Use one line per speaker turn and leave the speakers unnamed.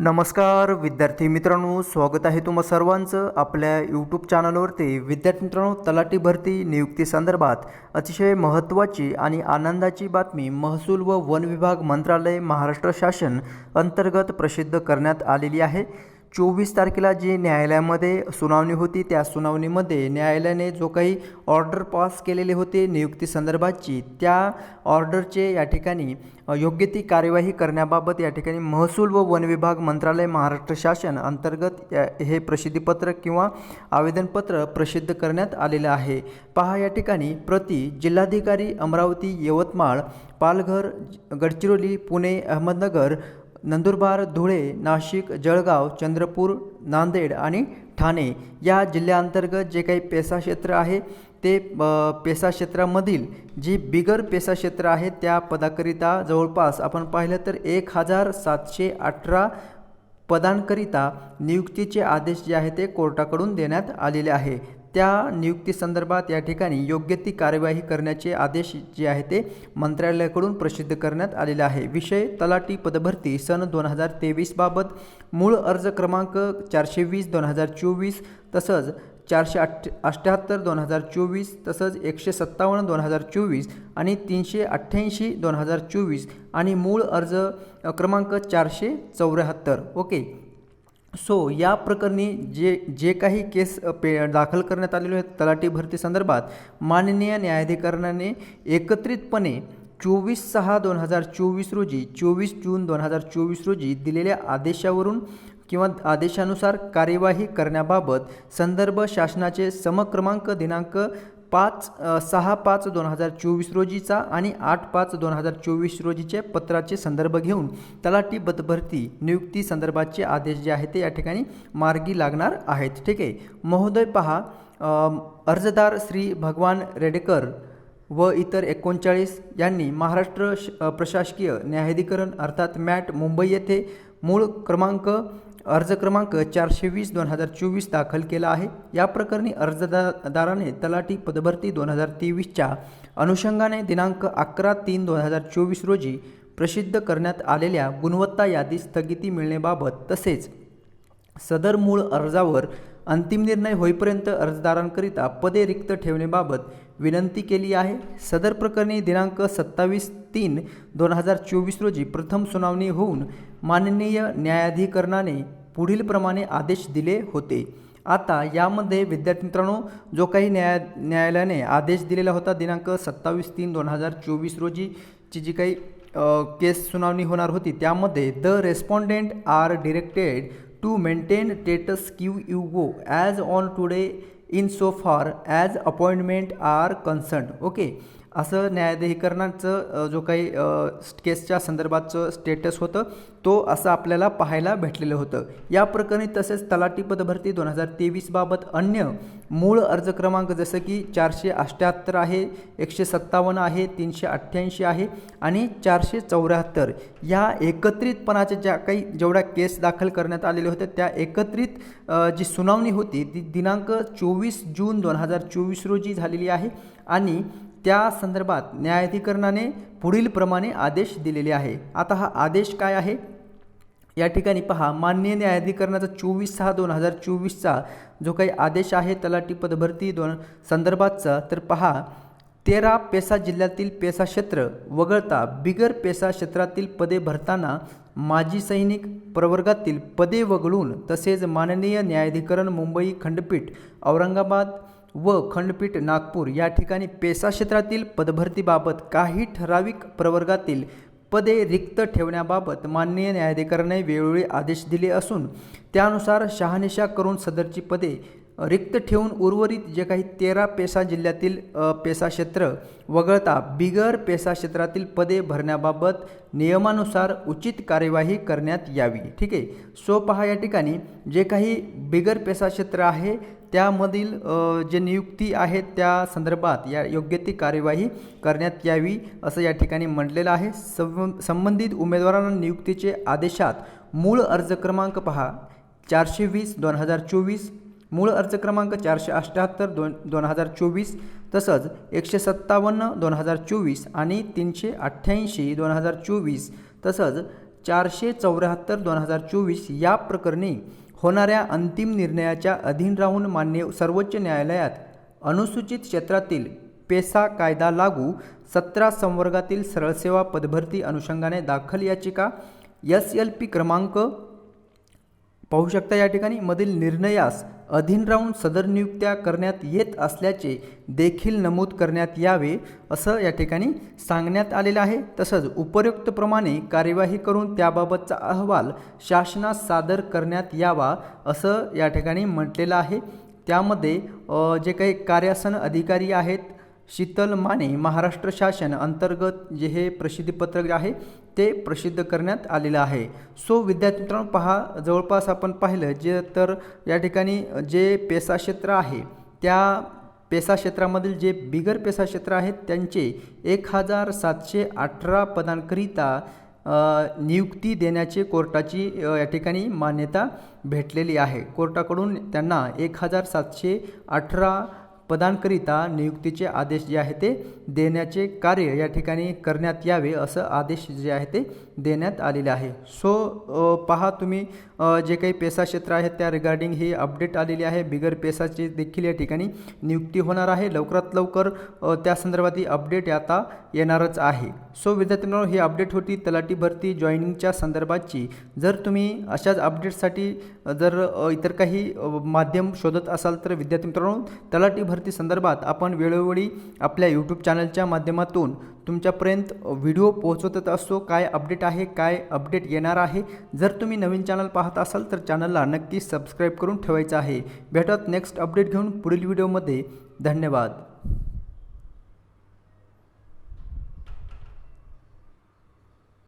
नमस्कार विद्यार्थी मित्रांनो स्वागत आहे तुम्हा सर्वांचं आपल्या यूट्यूब चॅनलवरती विद्यार्थी मित्रांनो तलाठी भरती नियुक्ती संदर्भात अतिशय महत्त्वाची आणि आनंदाची बातमी महसूल व वन विभाग मंत्रालय महाराष्ट्र शासन अंतर्गत प्रसिद्ध करण्यात आलेली आहे. चोवीस तारखेला जी न्यायालयामध्ये सुनावणी होती त्या सुनावणीमध्ये न्यायालयाने जो काही ऑर्डर पास केलेले होते नियुक्तीसंदर्भातची त्या ऑर्डरचे या ठिकाणी योग्य ती कार्यवाही करण्याबाबत या ठिकाणी महसूल व वन विभाग मंत्रालय महाराष्ट्र शासन अंतर्गत या- हे प्रसिद्धीपत्र किंवा आवेदनपत्र प्रसिद्ध करण्यात आलेलं आहे. पहा या ठिकाणी प्रति जिल्हाधिकारी अमरावती यवतमाळ पालघर गडचिरोली पुणे अहमदनगर नंदुरबार धुळे नाशिक जळगाव चंद्रपूर नांदेड आणि ठाणे या जिल्ह्यांतर्गत जे काही पेसा क्षेत्र आहे ते पेसा क्षेत्रामधील जी बिगर पेसा क्षेत्र आहे त्या पदाकरिता जवळपास आपण पाहिलं तर एक हजार सातशे अठरा पदांकरिता नियुक्तीचे आदेश जे आहे ते कोर्टाकडून देण्यात आलेले आहे. त्या नियुक्तीसंदर्भात या ठिकाणी योग्य ती कार्यवाही करण्याचे आदेश जे आहे ते मंत्रालयाकडून प्रसिद्ध करण्यात आलेले आहे. विषय तलाठी पदभरती सन दोन हजार तेवीसबाबत मूळ अर्ज क्रमांक चारशे वीस दोन हजार चोवीस तसंच चारशे अठ्ठ अठ्ठ्याहत्तर दोन हजार चोवीस तसंच एकशे सत्तावन्न दोन हजार चोवीस आणि तीनशे अठ्ठ्याऐंशी दोन हजार चोवीस आणि मूळ अर्ज क्रमांक चारशे चौऱ्याहत्तर. ओके. सो या प्रकरणी जे जे काही केस पे दाखल करण्यात आलेले आहेत तलाठी भरती संदर्भात माननीय न्यायाधिकरणाने एकत्रितपणे चोवीस सहा दोन हजार चोवीस रोजी चोवीस जून दोन हजार चोवीस रोजी दिलेल्या आदेशावरून किंवा आदेशानुसार कार्यवाही करण्याबाबत संदर्भ शासनाचे समक्रमांक दिनांक पाच सहा पाच दोन हजार चोवीस रोजीचा आणि आठ पाच दोन हजार चोवीस रोजीचे पत्राचे संदर्भ घेऊन तलाठी बदभरती नियुक्ती संदर्भाचे आदेश जे आहेत ते या ठिकाणी मार्गी लागणार आहेत. ठीक आहे. महोदय पहा अर्जदार श्री भगवान रेडेकर व इतर एकोणचाळीस यांनी महाराष्ट्र श प्रशासकीय न्यायाधिकरण अर्थात मॅट मुंबई येथे मूळ क्रमांक अर्ज क्रमांक चारशे वीस दोन हजार चोवीस दाखल केला आहे. या प्रकरणी अर्जदाराने तलाठी पदभरती दोन हजार तेवीसच्या अनुषंगाने दिनांक अकरा तीन दोन हजार चोवीस रोजी प्रसिद्ध करण्यात आलेल्या गुणवत्ता यादी स्थगिती मिळण्याबाबत तसेच सदर मूळ अर्जावर अंतिम निर्णय होईपर्यंत अर्जदारांकरिता पदे रिक्त ठेवण्याबाबत विनंती केली आहे. सदर प्रकरणी दिनांक सत्तावीस तीन दोन हजार चोवीस रोजी प्रथम सुनावणी होऊन माननीय न्यायाधिकरणाने पुढीलप्रमाणे आदेश दिले होते. आता यामध्ये विद्यार्थी मित्रांनो जो काही न्याया न्यायालयाने आदेश दिलेला होता दिनांक सत्तावीस तीन दोन हजार चोवीस रोजीची जी काही केस सुनावणी होणार होती त्यामध्ये the respondent are directed to maintain status quo as on today insofar as appointment are concerned. Okay. असं न्यायाधिकरणाचं जो काही केसच्या संदर्भाचं स्टेटस होतं तो असं आपल्याला पाहायला भेटलेलं होतं. या प्रकरणी तसेच तलाठी पदभरती दोन हजार तेवीसबाबत अन्य मूळ अर्ज क्रमांक जसं की चारशे अठ्ठ्याहत्तर आहे एकशे सत्तावन्न आहे तीनशे अठ्ठ्याऐंशी आहे आणि चारशे चौऱ्याहत्तर. या एकत्रितपणाच्या ज्या काही जेवढ्या केस दाखल करण्यात आलेल्या होत्या त्या एकत्रित जी सुनावणी होती ती दिनांक चोवीस जून दोन हजार चोवीस रोजी झालेली आहे आणि त्या संदर्भात न्यायाधिकरणाने पुढीलप्रमाणे आदेश दिलेले आहे. आता हा आदेश काय आहे? या ठिकाणी पहा माननीय न्यायाधिकरणाचा चोवीस सहा दोन हजार चोवीसचा जो काही आदेश आहे तलाठी पदभरती दोन संदर्भातचा तर पहा तेरा पेसा जिल्ह्यातील पेसा क्षेत्र वगळता बिगर पेसा क्षेत्रातील पदे भरताना माजी सैनिक प्रवर्गातील पदे वगळून तसेच माननीय न्यायाधिकरण मुंबई खंडपीठ औरंगाबाद व खंडपीठ नागपूर या ठिकाणी पेसा क्षेत्रातील पदभरतीबाबत काही ठराविक प्रवर्गातील पदे रिक्त ठेवण्याबाबत माननीय न्यायाधिकरणाने वेळोवेळी आदेश दिले असून त्यानुसार शहानिशा करून सदरची पदे रिक्त ठेवून उर्वरित जे काही तेरा पेसा जिल्ह्यातील पेसा क्षेत्र वगळता बिगर पेसा क्षेत्रातील पदे भरण्याबाबत नियमानुसार उचित कार्यवाही करण्यात यावी. ठीक आहे? सो पहा या ठिकाणी जे काही बिगर पेसा क्षेत्र आहे त्यामधील जे नियुक्ती आहे त्या संदर्भात या योग्य ती कार्यवाही करण्यात यावी असं या ठिकाणी म्हटलेलं आहे. सं संबंधित उमेदवारांना नियुक्तीचे आदेशात मूळ अर्ज क्रमांक पहा चारशे वीस दोन हजार चोवीस मूळ अर्ज क्रमांक चारशे अठ्ठ्याहत्तर दोन दोन हजार चोवीस तसंच एकशे सत्तावन्न दोन हजार चोवीस आणि तीनशे अठ्ठ्याऐंशी दोन हजार चोवीस तसंच चारशे चौऱ्याहत्तर दोन हजार चोवीस या प्रकरणी होणाऱ्या अंतिम निर्णयाच्या अधीन राहून मान्य सर्वोच्च न्यायालयात अनुसूचित क्षेत्रातील पेसा कायदा लागू सतरा संवर्गातील सरळसेवा पदभरती अनुषंगाने दाखल याचिका एस एल पी क्रमांक पाहू शकता या ठिकाणी मधील निर्णयास अधीन राहून सदर नियुक्त्या करण्यात येत असल्याचे देखील नमूद करण्यात यावे असं या ठिकाणी सांगण्यात आलेलं आहे. तसंच उपयुक्तप्रमाणे कार्यवाही करून त्याबाबतचा अहवाल शासनास सादर करण्यात यावा असं या ठिकाणी म्हटलेलं आहे. त्यामध्ये जे काही कार्यासन अधिकारी आहेत शीतल माने महाराष्ट्र शासन अंतर्गत जे हे प्रसिद्धीपत्रक आहे ते प्रसिद्ध करण्यात आलेलं आहे. सो विद्यार्थी मित्रांनो पहा जवळपास आपण पाहिलं जे तर या ठिकाणी जे पेसा क्षेत्र आहे त्या पेसा क्षेत्रामधील जे बिगर पेसा क्षेत्र आहेत त्यांचे एक हजार सातशे अठरा पदांकरिता नियुक्ती देण्याचे कोर्टाची या ठिकाणी मान्यता भेटलेली आहे. कोर्टाकडून त्यांना एक हजार सातशे अठरा पदांकरिता नियुक्तीचे आदेश जे आहे ते देण्याचे कार्य या ठिकाणी करण्यात यावे असं आदेश जे आहे ते देण्यात आलेले आहे. सो पहा तुम्ही जे काही पेसा क्षेत्र आहेत त्या रिगार्डिंग ही अपडेट आलेली आहे. बिगर पेसाची देखील या ठिकाणी नियुक्ती होणार आहे. लवकरात लवकर त्या संदर्भात अपडेट आता येणारच आहे. सो विद्यार्थ्यांनो ही अपडेट होती तलाठी भरती जॉईनिंगच्या संदर्भातची जर तुम्ही अशाच अपडेटसाठी जर इतर काही माध्यम शोधत असाल तर विद्यार्थी मित्रांनो तलाठी भरती संदर्भात आपण वेळोवेळी आपल्या यूट्यूब चॅनलच्या माध्यमातून तुमच्यापर्यंत व्हिडिओ पोहोचवतच असतो काय अपडेट आहे काय अपडेट येणार आहे. जर तुम्ही नवीन चॅनल पाहत असाल तर चॅनलला नक्की सबस्क्राईब करून ठेवायचं आहे. भेटत नेक्स्ट अपडेट घेऊन पुढील व्हिडिओमध्ये. धन्यवाद.